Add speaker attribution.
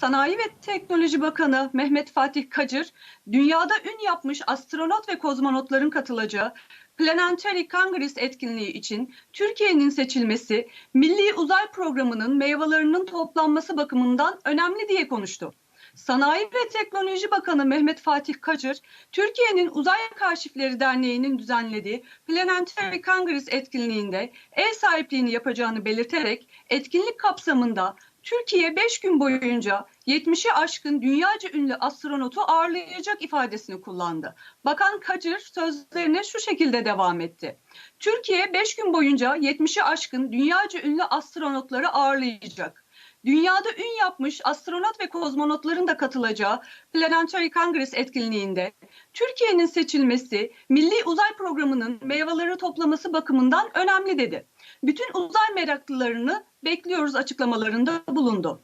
Speaker 1: Sanayi ve Teknoloji Bakanı Mehmet Fatih Kacır, dünyada ün yapmış astronot ve kozmonotların katılacağı Planetary Congress etkinliği için Türkiye'nin seçilmesi, Milli Uzay Programı'nın meyvelerinin toplanması bakımından önemli diye konuştu. Sanayi ve Teknoloji Bakanı Mehmet Fatih Kacır, Türkiye'nin Uzay Karşifleri Derneği'nin düzenlediği Planetary Congress etkinliğinde ev sahipliğini yapacağını belirterek etkinlik kapsamında Türkiye 5 gün boyunca 70'i aşkın dünyaca ünlü astronotu ağırlayacak ifadesini kullandı. Bakan Kacır sözlerine şu şekilde devam etti. Türkiye 5 gün boyunca 70'i aşkın dünyaca ünlü astronotları ağırlayacak. Dünyada ün yapmış astronot ve kozmonotların da katılacağı Planetary Congress etkinliğinde Türkiye'nin seçilmesi Milli Uzay Programı'nın meyveleri toplaması bakımından önemli dedi. Bütün uzay meraklılarını bekliyoruz açıklamalarında bulundu.